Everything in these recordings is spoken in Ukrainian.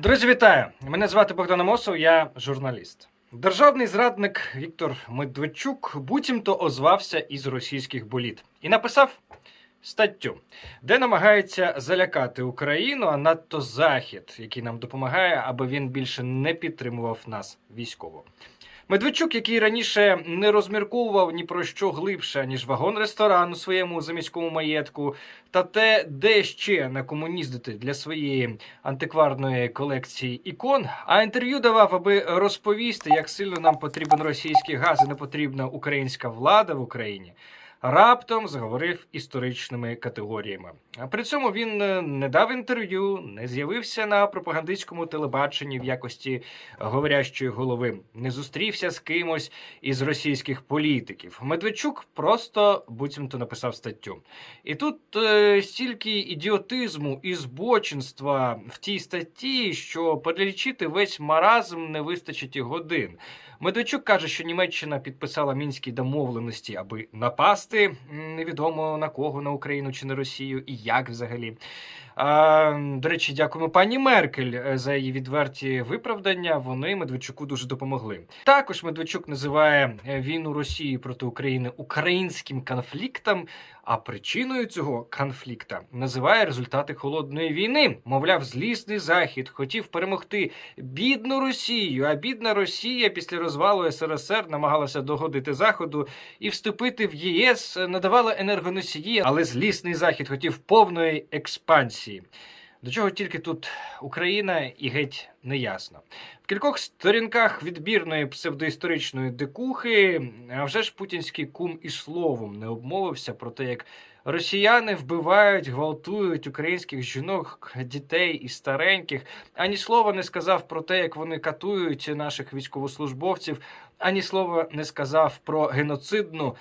Друзі, вітаю! Мене звати Богдан Амосов, я журналіст. Державний зрадник Віктор Медведчук буцімто озвався із російських боліт і написав статтю, де намагається залякати Україну, а надто Захід, який нам допомагає, аби він більше не підтримував нас військово. Медведчук, який раніше не розмірковував ні про що глибше, ніж вагон ресторан у своєму заміському маєтку, та те, де ще накомуніздити для своєї антикварної колекції ікон, а інтерв'ю давав, аби розповісти, як сильно нам потрібен російський газ і не потрібна українська влада в Україні. Раптом заговорив історичними категоріями. При цьому він е, не дав інтерв'ю, не з'явився на пропагандистському телебаченні в якості говорящої голови, не зустрівся з кимось із російських політиків. Медведчук просто буцімто написав статтю. І тут е, стільки ідіотизму і збочинства в тій статті, що перелічити весь маразм не вистачить і годин. Медведчук каже, що Німеччина підписала мінські домовленості, аби напасти невідомо на кого на Україну чи на Росію, і як взагалі. До речі, дякуємо пані Меркель е, за її відверті виправдання. Вони Медведчуку дуже допомогли. Також Медведчук називає е, війну Росії проти України українським конфліктом. А причиною цього конфлікта називає результати холодної війни. Мовляв, злісний захід хотів перемогти бідну Росію. А бідна Росія після розвалу СРСР намагалася догодити заходу і вступити в ЄС, надавала енергоносії, але злісний захід хотів повної експансії. До чого тільки тут Україна і геть неясно. В кількох сторінках відбірної псевдоісторичної дикухи, а вже ж путінський кум і словом не обмовився про те, як росіяни вбивають, гвалтують українських жінок, дітей і стареньких. Ані слова не сказав про те, як вони катують наших військовослужбовців, ані слова не сказав про геноцидну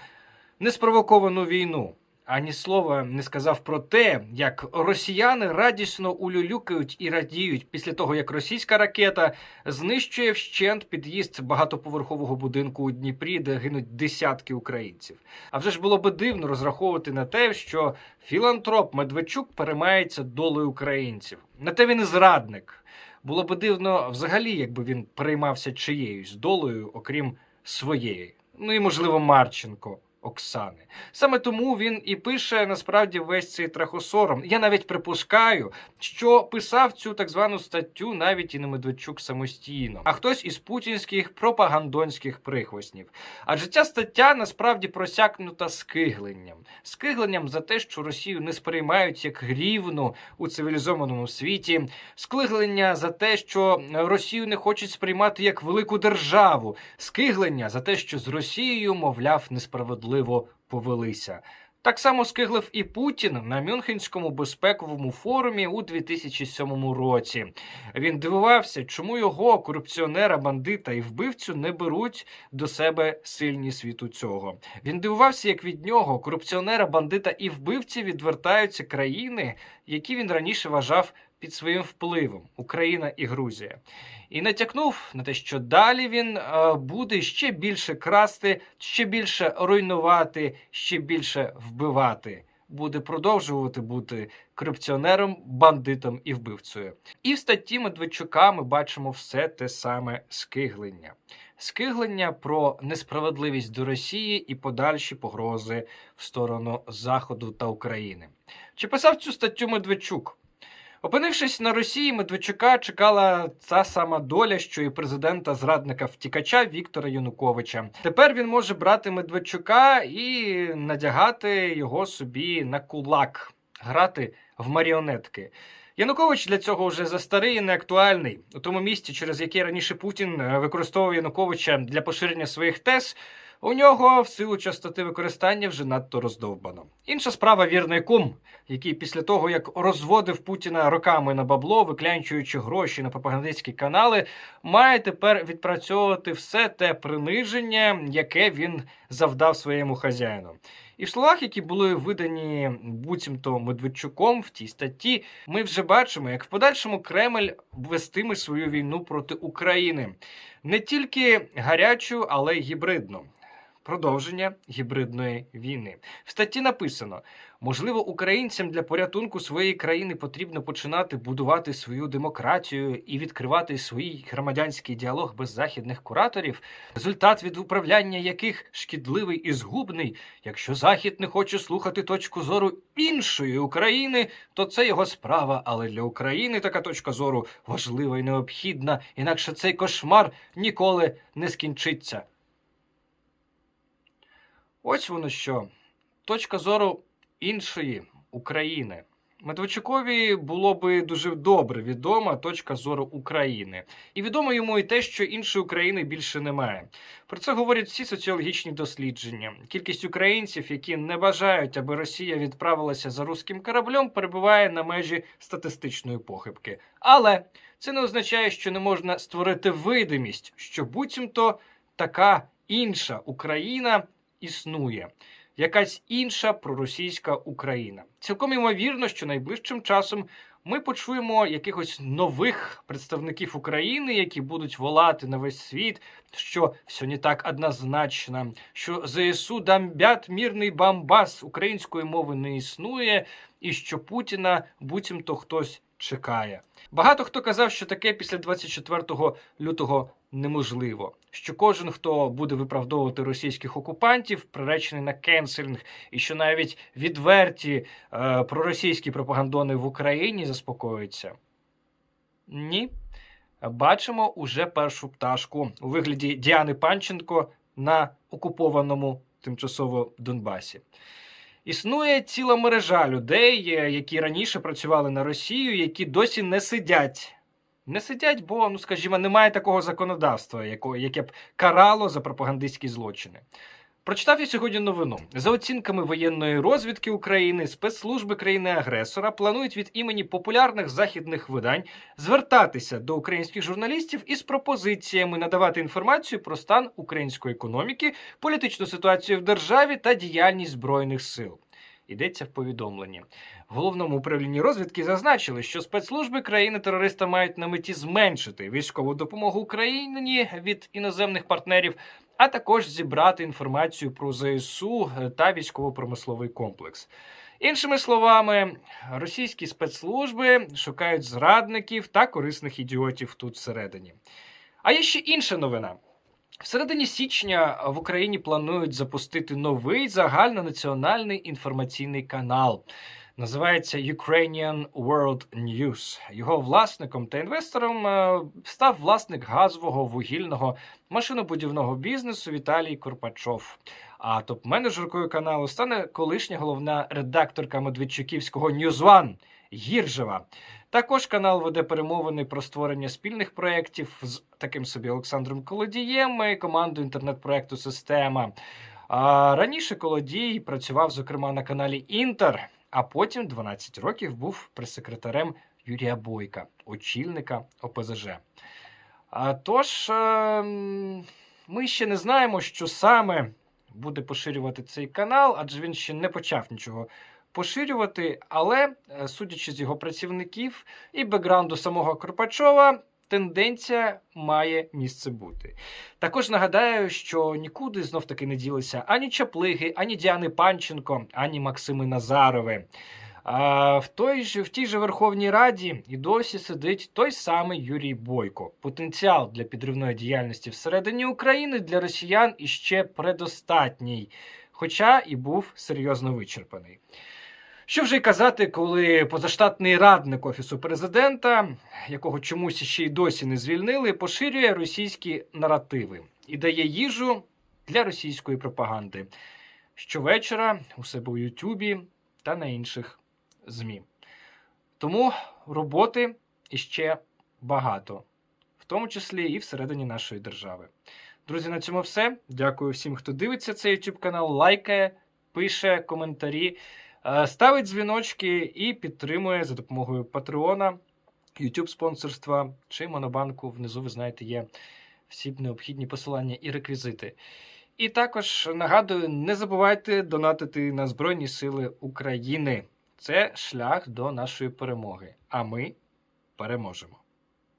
неспровоковану війну. Ані слова не сказав про те, як росіяни радісно улюлюкають і радіють після того, як російська ракета знищує вщент під'їзд багатоповерхового будинку у Дніпрі, де гинуть десятки українців. А вже ж було би дивно розраховувати на те, що філантроп Медведчук переймається долею українців. На те він і зрадник. Було би дивно взагалі, якби він переймався чиєюсь долею, окрім своєї. Ну і можливо Марченко. Оксани. Саме тому він і пише насправді весь цей трахосором. Я навіть припускаю, що писав цю так звану статтю навіть і не Медведчук самостійно, а хтось із путінських пропагандонських прихвостнів. Адже ця стаття насправді просякнута скигленням, скигленням за те, що Росію не сприймають як рівну у цивілізованому світі, скиглення за те, що Росію не хочуть сприймати як велику державу, скиглення за те, що з Росією, мовляв, несправедливо повелися. Так само скиглив і Путін на Мюнхенському безпековому форумі у 2007 році. Він дивувався, чому його корупціонера, бандита і вбивцю не беруть до себе сильні світу цього. Він дивувався, як від нього корупціонера, бандита і вбивці відвертаються країни, які він раніше вважав під своїм впливом Україна і Грузія. І натякнув на те, що далі він е, буде ще більше красти, ще більше руйнувати, ще більше вбивати. Буде продовжувати бути корупціонером, бандитом і вбивцею. І в статті Медведчука ми бачимо все те саме скиглення. Скиглення про несправедливість до Росії і подальші погрози в сторону Заходу та України. Чи писав цю статтю Медведчук? Опинившись на Росії, Медведчука чекала та сама доля, що і президента зрадника втікача Віктора Януковича. Тепер він може брати Медведчука і надягати його собі на кулак, грати в маріонетки. Янукович для цього вже застарий і неактуальний. У тому місці, через яке раніше Путін е, використовував Януковича для поширення своїх тез. У нього в силу частоти використання вже надто роздовбано. Інша справа вірний кум, який після того, як розводив Путіна роками на бабло, виклянчуючи гроші на пропагандистські канали, має тепер відпрацьовувати все те приниження, яке він завдав своєму хазяїну. І в словах, які були видані буцімто Медведчуком в тій статті, ми вже бачимо, як в подальшому Кремль вестиме свою війну проти України не тільки гарячу, але й гібридну. Продовження гібридної війни. В статті написано: можливо, українцям для порятунку своєї країни потрібно починати будувати свою демократію і відкривати свій громадянський діалог без західних кураторів, результат від управляння яких шкідливий і згубний. Якщо Захід не хоче слухати точку зору іншої України, то це його справа. Але для України така точка зору важлива і необхідна, інакше цей кошмар ніколи не скінчиться. Ось воно що. Точка зору іншої України. Медведчукові було би дуже добре відома точка зору України. І відомо йому і те, що іншої України більше немає. Про це говорять всі соціологічні дослідження. Кількість українців, які не бажають, аби Росія відправилася за руським кораблем, перебуває на межі статистичної похибки. Але це не означає, що не можна створити видимість, що буцімто така інша Україна існує. Якась інша проросійська Україна. Цілком ймовірно, що найближчим часом ми почуємо якихось нових представників України, які будуть волати на весь світ, що все не так однозначно, що ЗСУ дамбят мірний бамбас української мови не існує, і що Путіна буцімто хтось чекає. Багато хто казав, що таке після 24 лютого неможливо. Що кожен, хто буде виправдовувати російських окупантів, приречений на кенселінг, і що навіть відверті е, проросійські пропагандони в Україні заспокоюються. Ні. Бачимо уже першу пташку у вигляді Діани Панченко на окупованому тимчасово Донбасі. Існує ціла мережа людей, які раніше працювали на Росію, які досі не сидять. Не сидять, бо, ну скажімо, немає такого законодавства, яке б карало за пропагандистські злочини. Прочитав я сьогодні новину. За оцінками воєнної розвідки України, спецслужби країни-агресора планують від імені популярних західних видань звертатися до українських журналістів із пропозиціями надавати інформацію про стан української економіки, політичну ситуацію в державі та діяльність збройних сил. Йдеться в повідомленні. В головному управлінні розвідки зазначили, що спецслужби країни-терориста мають на меті зменшити військову допомогу Україні від іноземних партнерів, а також зібрати інформацію про ЗСУ та військово-промисловий комплекс. Іншими словами, російські спецслужби шукають зрадників та корисних ідіотів тут всередині. А є ще інша новина. В середині січня в Україні планують запустити новий загальнонаціональний інформаційний канал. Називається Ukrainian World News. Його власником та інвестором е, став власник газового вугільного машинобудівного бізнесу Віталій Корпачов. А топ-менеджеркою каналу стане колишня головна редакторка Медведчуківського Ньюзван Гіржева. Також канал веде перемовини про створення спільних проєктів з таким собі Олександром Колодієм і командою інтернет-проекту Система. А раніше Колодій працював, зокрема, на каналі Інтер, а потім 12 років був прес-секретарем Юрія Бойка, очільника ОПЗЖ. А тож, ем, ми ще не знаємо, що саме буде поширювати цей канал, адже він ще не почав нічого поширювати. Але, е, судячи з його працівників і бекграунду самого Кропачова, тенденція має місце бути. Також нагадаю, що нікуди знов таки не ділися ані Чаплиги, ані Діани Панченко, ані Максими Назарови. А в той же в тій же Верховній Раді і досі сидить той самий Юрій Бойко. Потенціал для підривної діяльності всередині України для росіян іще предостатній, хоча і був серйозно вичерпаний. Що вже й казати, коли позаштатний радник офісу президента, якого чомусь ще й досі не звільнили, поширює російські наративи і дає їжу для російської пропаганди щовечора у себе у Ютубі та на інших ЗМІ. Тому роботи іще багато, в тому числі і всередині нашої держави. Друзі, на цьому все. Дякую всім, хто дивиться цей YouTube канал, лайкає, пише коментарі, е, ставить дзвіночки і підтримує за допомогою Патреона, YouTube спонсорства чи Монобанку. Внизу, ви знаєте, є всі необхідні посилання і реквізити. І також нагадую, не забувайте донатити на Збройні Сили України. Це шлях до нашої перемоги. А ми переможемо.